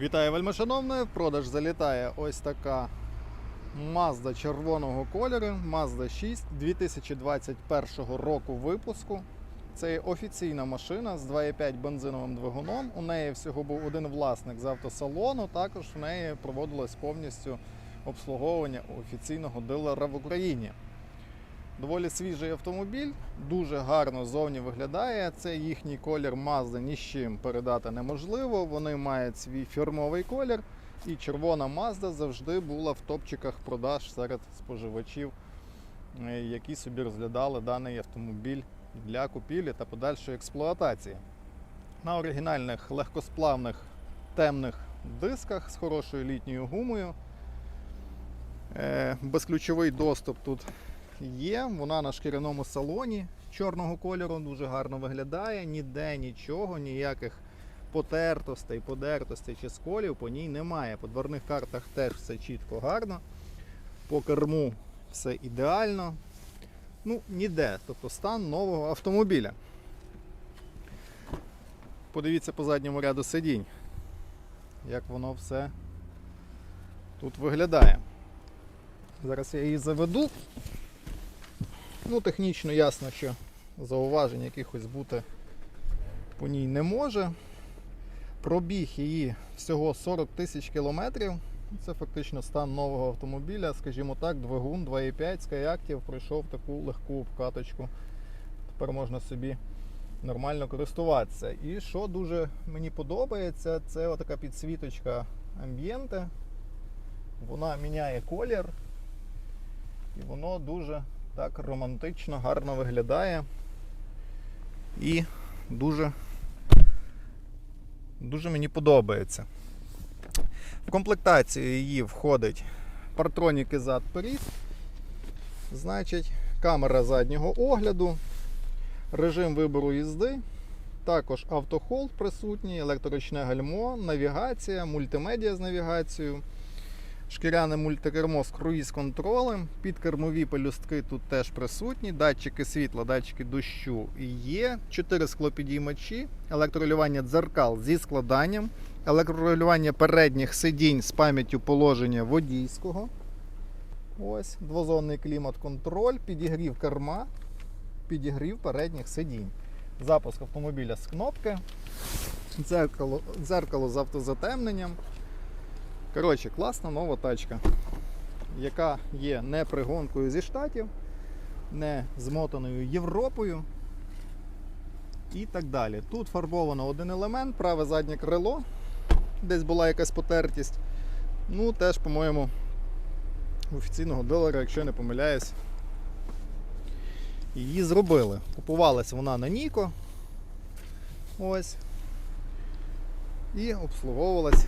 Вітаю вельмишановне, в продаж залітає ось така Mazda червоного кольору, Mazda 6 2021 року випуску. Це є офіційна машина з 2,5 бензиновим двигуном. У неї всього був один власник з автосалону. Також в неї проводилось повністю обслуговування офіційного дилера в Україні. Доволі свіжий автомобіль, дуже гарно зовні виглядає. Це їхній колір Mazda ні з чим передати неможливо. Вони мають свій фірмовий колір. І червона Mazda завжди була в топчиках продаж серед споживачів, е, які собі розглядали даний автомобіль для купівлі та подальшої експлуатації. На оригінальних легкосплавних темних дисках з хорошою літньою гумою. Е, Безключовий доступ тут є. Вона на шкіряному салоні чорного кольору дуже гарно виглядає. Ніде нічого, ніяких потертостей, подертостей чи сколів по ній немає. По дверних картах теж все чітко гарно. По керму все ідеально. Ну, ніде. Тобто стан нового автомобіля. Подивіться по задньому ряду сидінь, як воно все тут виглядає. Зараз я її заведу. Ну, технічно ясно, що зауважень якихось бути по ній не може. Пробіг її всього 40 тисяч кілометрів. Це фактично стан нового автомобіля, скажімо так, двигун 2.5 Skyactiv пройшов таку легку обкаточку. Тепер можна собі нормально користуватися. І що дуже мені подобається, це така підсвіточка амбієнте. Вона міняє колір. І воно дуже так романтично, гарно виглядає. І дуже, дуже мені подобається. В комплектацію її входить партроніки зад перед значить, камера заднього огляду, режим вибору їзди, також автохолд присутній, електроручне гальмо, навігація, мультимедіа з навігацією. Шкіряне мультикермо з круїз-контролем, підкермові пелюстки тут теж присутні, датчики світла, датчики дощу є, 4 склопідіймачі, електролювання дзеркал зі складанням, електролювання передніх сидінь з пам'яттю положення водійського. Ось, двозонний клімат-контроль, підігрів керма, підігрів передніх сидінь. Запуск автомобіля з кнопки, дзеркало, дзеркало з автозатемненням. Коротше, класна нова тачка, яка є не пригонкою зі штатів, не змотаною Європою і так далі. Тут фарбовано один елемент, праве заднє крило, десь була якась потертість. Ну, теж, по-моєму, офіційного дилера, якщо не помиляюсь, її зробили. Купувалась вона на Ніко. Ось. І обслуговувалась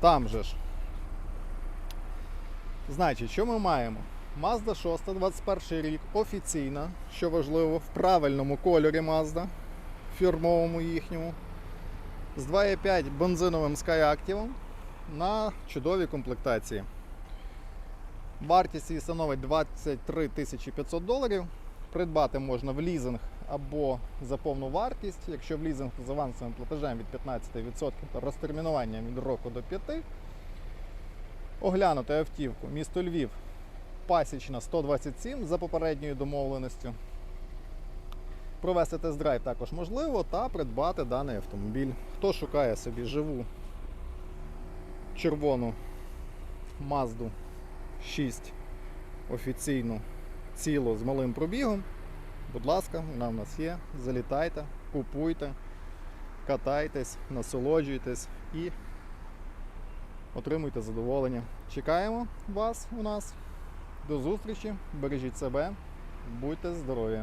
там же ж. Значить, що ми маємо? Mazda 6 21 рік офіційна, що важливо, в правильному кольорі Mazda, фірмовому їхньому, з 2,5 бензиновим Skyactiv на чудовій комплектації. Вартість її становить 23 500 доларів. Придбати можна в лізинг або за повну вартість. Якщо в лізинг з авансовим платежем від 15% та розтермінуванням від року до 5%. Оглянути автівку місто Львів, пасічна 127 за попередньою домовленістю. Провести тест-драйв також можливо та придбати даний автомобіль. Хто шукає собі живу червону Mazda 6 офіційну цілу з малим пробігом. Будь ласка, вона в нас є. Залітайте, купуйте, катайтесь, насолоджуйтесь і отримуйте задоволення. Чекаємо вас у нас. До зустрічі, бережіть себе, будьте здорові!